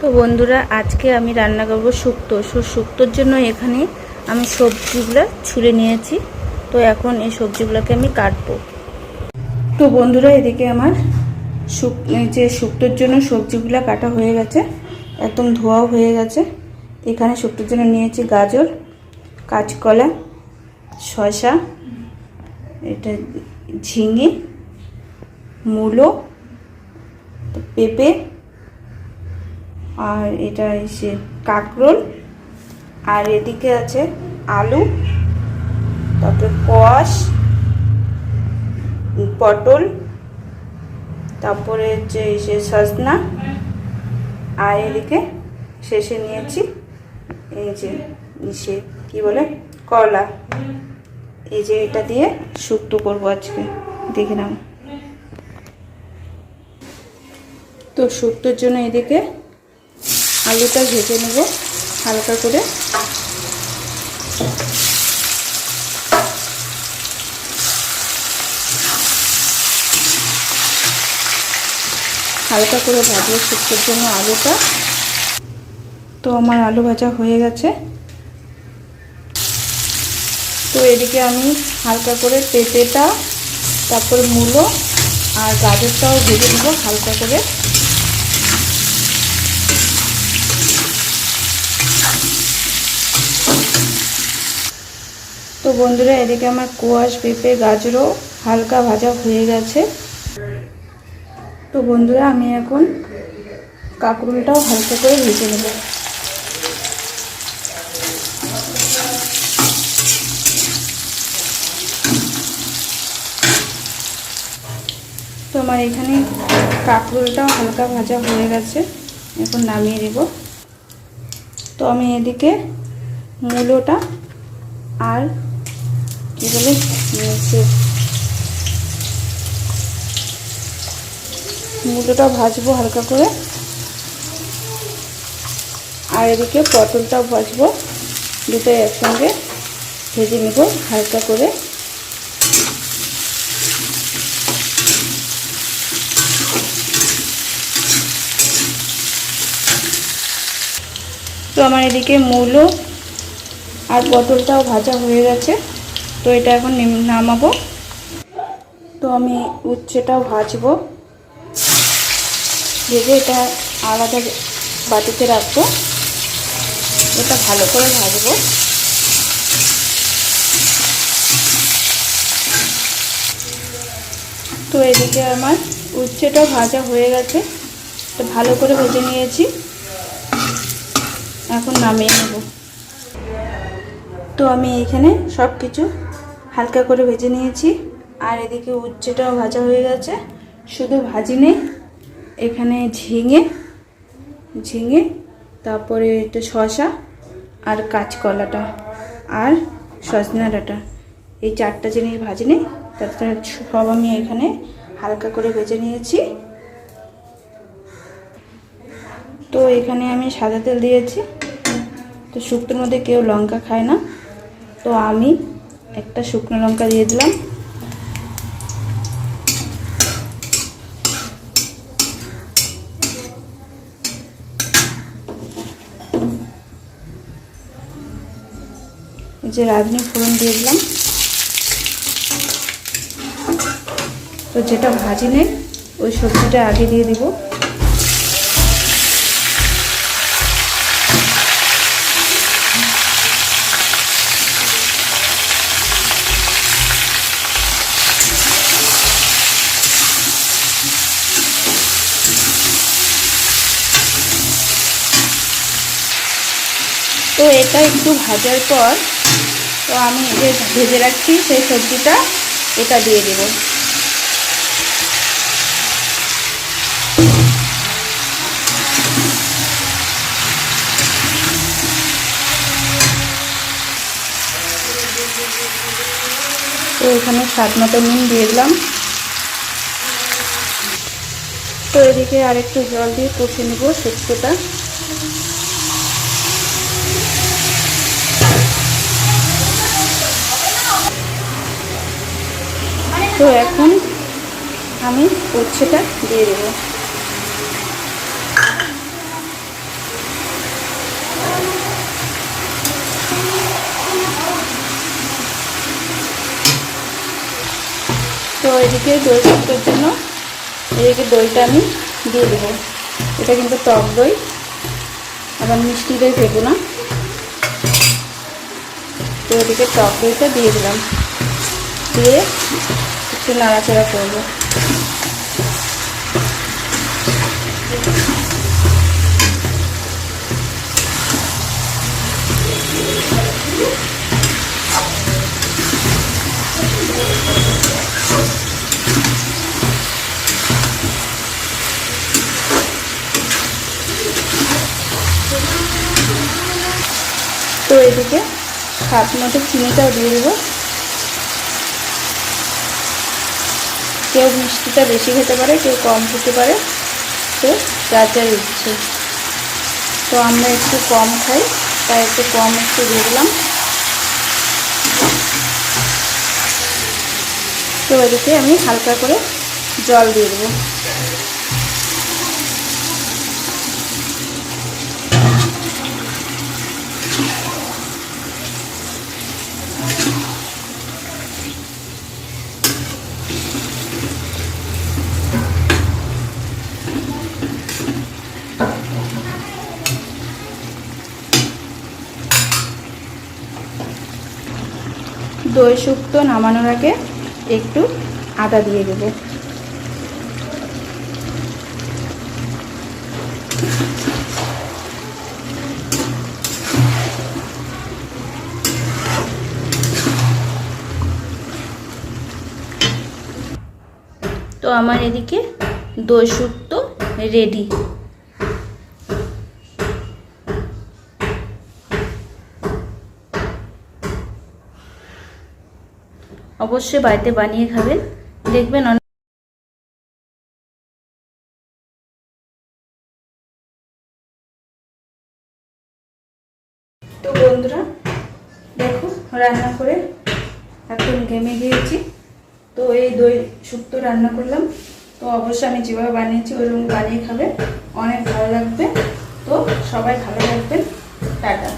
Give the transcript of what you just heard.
তো বন্ধুরা, আজকে আমি রান্না করব শুক্তো। সো শুক্তোর জন্য এখানে আমি সবজিগুলো ছুলে নিয়েছি। তো এখন এই সবজিগুলোকে আমি কাটবো। তো বন্ধুরা, এদিকে আমার শুক যে শুক্তোর জন্য সবজিগুলো কাটা হয়ে গেছে, একদম ধোয়াও হয়ে গেছে। এখানে শুক্তোর জন্য নিয়েছি গাজর, কাঁচকলা, শসা, এটা ঝিঙে, মূলো, পেঁপে আর এটা এসে কাঁকরোল। আর এদিকে আছে আলু, তারপরে কোয়াশ, পটল, তারপরে হচ্ছে এসে সজনা। আর এদিকে শেষে নিয়েছি এই যে ইসে, কি বলে? কলা। এই যে এটা দিয়ে শুক্তো করব আজকে, দেখে নাও। তো শুক্তোর জন্য এদিকে আলুটা ভেজে নেব, হালকা করে। হালকা করে ভাজবো শুক্তোর জন্য আলুটা। তো আমার আলু ভাজা হয়ে গেছে। তো এদিকে আমি হালকা করে পেঁপেটা, তারপর মূলো আর গাজরটাও ভেজে নেব হালকা করে। তো বন্ধুরা, এদিকে আমার কোয়াশ, পেঁপে, গাজরও হালকা ভাজা হয়ে গেছে। তো বন্ধুরা, আমি এখন কাঁকরুলটাও হালকা করে ভেজে নেব। তো আমার এখানে কাঁকরুলটাও হালকা ভাজা হয়ে গেছে। এখন নামিয়ে দেব তো আমি এদিকে মূলোটা আর কি বলে? ভাজবো হালকা করে। আর এদিকে পটলটাও ভাজবো। দুটো একসঙ্গে ভেজে নেব হালকা করে। তো আমার এদিকে মূলো আর পটলটাও ভাজা হয়ে গেছে। তো এটা এখন নামাবো। তো আমি উচ্ছেটাও ভাজবো। ভেজে এটা আলাদা বাটিতে রাখব। এটা ভালো করে ভাজবো। তো এদিকে আমার উচ্ছেটাও ভাজা হয়ে গেছে। তো ভালো করে ভেজে নিয়েছি। এখন নামিয়ে নেব। তো আমি এখানে সব কিছু হালকা করে ভেজে নিয়েছি। আর এদিকে উচ্ছেটাও ভাজা হয়ে গেছে। শুধু ভাজি নেই, এখানে ঝিঙে ঝিঙে, তারপরে এটা শশা আর কাঁচকলাটা আর সজনা ডাঁটা। এই চারটা জিনিস ভাজি নেই তারপরে সব আমি এখানে হালকা করে ভেজে নিয়েছি। তো এখানে আমি সাদা তেল দিয়েছি। তো শুক্তোর মধ্যে কেউ লঙ্কা খায় না। তো আমি একটা শুকনো লঙ্কা দিয়ে দিলাম। যে রাঁধুনি ফোড়ন দিয়ে দিলাম। তো যেটা ভাজি নেই, ওই সবজিটা আগে দিয়ে দিব। তো এটা একটু ভাজার পর তো আমি যে ভেজে রাখছি সেই সবজিটা, এটা দিয়ে দেব। তো এখানে স্বাদ মতো নুন দিয়ে দিলাম। তো এদিকে আরেকটু জল দিয়ে কষে নেব শুক্তোটা তো এখন আমি উচ্ছেটা দিয়ে দেব। তো এদিকে দই সুক্তোর জন্য এদিকে দইটা আমি দিয়ে দেবো। এটা কিন্তু টক দই, আবার মিষ্টি দই দেবো না। তো এদিকে টক দইটা দিয়ে দিলাম। দিয়ে একটু নাড়াচাড়া করব। তো এদিকে স্বাদ মতো চিনিটাও দিয়ে দেবো। কেউ মিষ্টিটা বেশি খেতে পারে, কেউ কম খেতে পারে। তো যার যার ইচ্ছে। তো আমরা একটু কম খাই, তাই একটু কম একটু দেখলাম তো এদিকে আমি হালকা করে জল দিয়ে দেবো। দই শুক্তো নামানোর আগে একটু আদা দিয়ে দেবো। তো আমার এদিকে দই শুক্তো রেডি অবশ্যই বাড়িতে বানিয়ে খাবেন দেখবেন অনেক তো বন্ধুরা, দেখো, রান্না করে এখন ঘেমে গিয়েছি। তো এই দই শুক্তো রান্না করলাম। তো অবশ্যই আমি যেভাবে বানিয়েছি ওইরকম বানিয়ে খাবে। অনেক ভালো লাগবে। তো সবাই ভালো থাকবেন। টাটা।